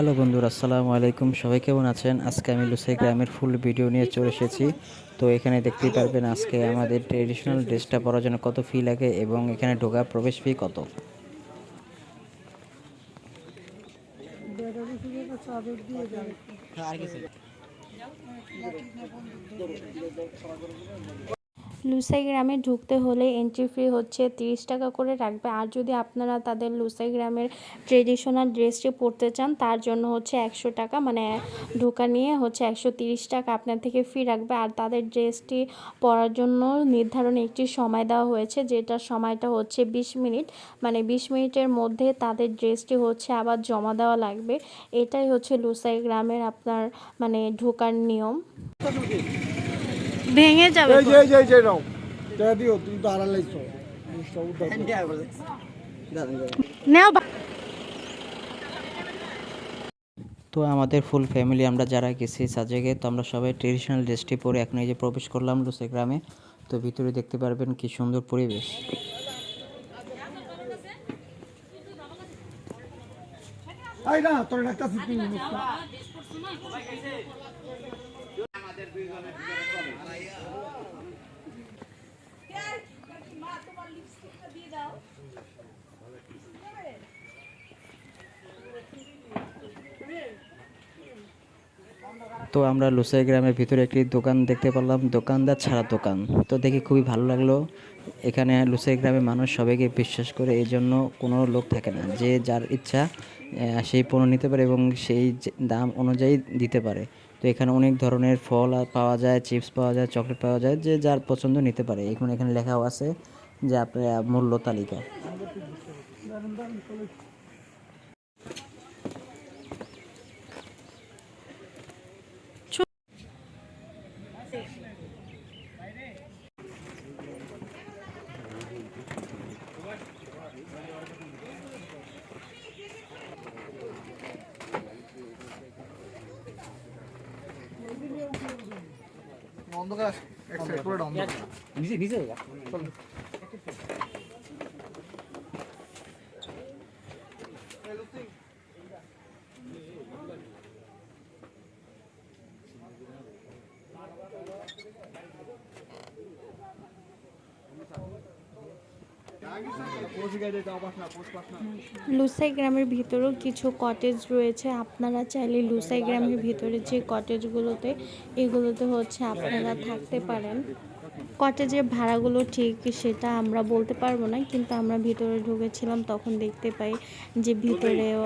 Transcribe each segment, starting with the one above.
Hello বন্ধুরা, আসসালামু আলাইকুম। সবাই কেমন আছেন? আজকে আমি লুসাই গ্রামের ফুল ভিডিও নিয়ে চলে এসেছি। তো এখানে দেখতেই পারবেন আজকে আমাদের ট্রেডিশনাল ড্রেসটা পরার জন্য কত ফি লাগে এবং এখানে ঢোকা প্রবেশ ফি কত? লুসাই গ্রামে ঢুকতে হলে এন্ট্রি ফি হচ্ছে তিরিশ টাকা করে রাখবে। আর যদি আপনারা তাদের লুসাই গ্রামের ট্রেডিশনাল ড্রেসটি পরতে চান, তার জন্য হচ্ছে একশো টাকা মানে ঢোকা নিয়ে হচ্ছে একশো তিরিশ টাকা আপনার থেকে ফি রাখবে। আর তাদের ড্রেসটি পরার জন্য নির্ধারণ একটি সময় দেওয়া হয়েছে, যেটা সময়টা হচ্ছে বিশ মিনিট। মানে বিশ মিনিটের মধ্যে তাদের ড্রেসটি হচ্ছে আবার জমা দেওয়া লাগবে। এটাই হচ্ছে লুসাই গ্রামের আপনার মানে ঢোকার নিয়ম। ভেঙে যাবে এই যে এই যে নাও। দিও তুমি তো আড়াল লাইছো নেও তো আমাদের ফুল ফ্যামিলি আমরা যারা গেছি সাজেকে তো আমরা সবাই ট্রেডিশনাল ড্রেসটি পরে এখন এই যে প্রবেশ করলাম লুসাই গ্রামে। তো ভিতরে দেখতে পারবেন কি সুন্দর পরিবেশ। আই না তোর একটা সিটি তো আমরা লুসাই গ্রামের ভিতরে একটি দোকান দেখতে পারলাম, দোকানদার ছাড়া দোকান। তো দেখে খুবই ভালো লাগল। এখানে লুসাই গ্রামের মানুষ সবাইকে বিশ্বাস করে এই জন্য কোনো লোক থাকে না। যে যার ইচ্ছা সেই পণ্য নিতে পারে এবং সেই দাম অনুযায়ী দিতে পারে। তো এখানে অনেক ধরনের ফল পাওয়া যায়, চিপস পাওয়া যায়, চকলেট পাওয়া যায়, যে যার পছন্দ নিতে পারে। এখন এখানে লেখাও আছে যে আপনার মূল্য তালিকা। অন্ধকার এক সাইড নিজে অন্ধকার লুসাই গ্রামের ভিতরেও কিছু কটেজ রয়েছে। আপনারা চাইলে লুসাই গ্রামের ভিতরে যে কটেজগুলোতে এগুলোতে হচ্ছে আপনারা থাকতে পারেন। কটেজের ভাড়াগুলো ঠিক সেটা আমরা বলতে পারব না, কিন্তু আমরা ভিতরে ঢুকেছিলাম তখন দেখতে পাই যে ভিতরেও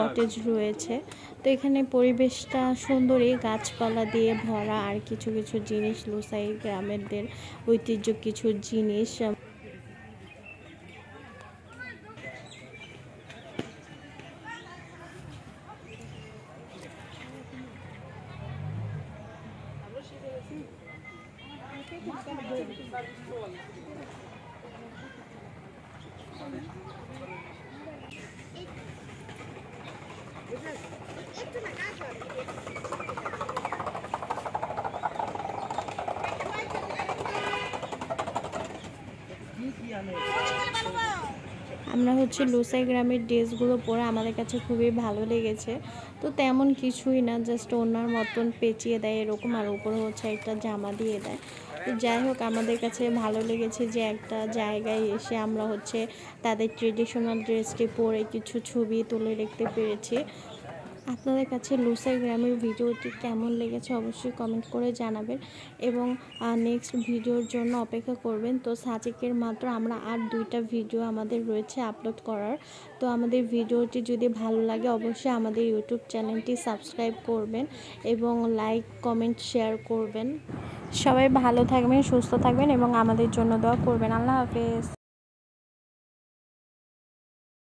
কটেজ রয়েছে। তো এখানে পরিবেশটা সুন্দরই গাছপালা দিয়ে ভরা আর কিছু কিছু জিনিস লুসাই গ্রামেরদের ঐতিহ্য, কিছু জিনিস আমরা হচ্ছে লুসাই গ্রামের ড্রেসগুলো পরে আমাদের কাছে খুবই ভালো লেগেছে। তো তেমন কিছুই না জাস্ট ওনার মতন পেঁচিয়ে দেয় এরকম, আর উপরে হচ্ছে একটা জামা দিয়ে দেয়। যাই হোক, আমাদের কাছে ভালো লেগেছে যে একটা জায়গায় এসে আমরা হচ্ছে তাদের ট্রেডিশনাল ড্রেসটি পরে কিছু ছবি তুলে রাখতে পেরেছি। আপনাদের কাছে লুসাই গ্রামের ভিডিওটি কেমন লেগেছে অবশ্যই কমেন্ট করে জানাবেন এবং নেক্সট ভিডিওর জন্য অপেক্ষা করবেন। তো সাজিকের মাত্র আমরা আর দুইটা ভিডিও আমাদের রয়েছে আপলোড করার। তো আমাদের ভিডিওটি যদি ভালো লাগে অবশ্যই আমাদের ইউটিউব চ্যানেলটি সাবস্ক্রাইব করবেন এবং লাইক কমেন্ট শেয়ার করবেন। সবাই ভালো থাকবেন সুস্থ থাকবেন এবং আমাদের জন্য দোয়া করবেন। আল্লাহ হাফেজ।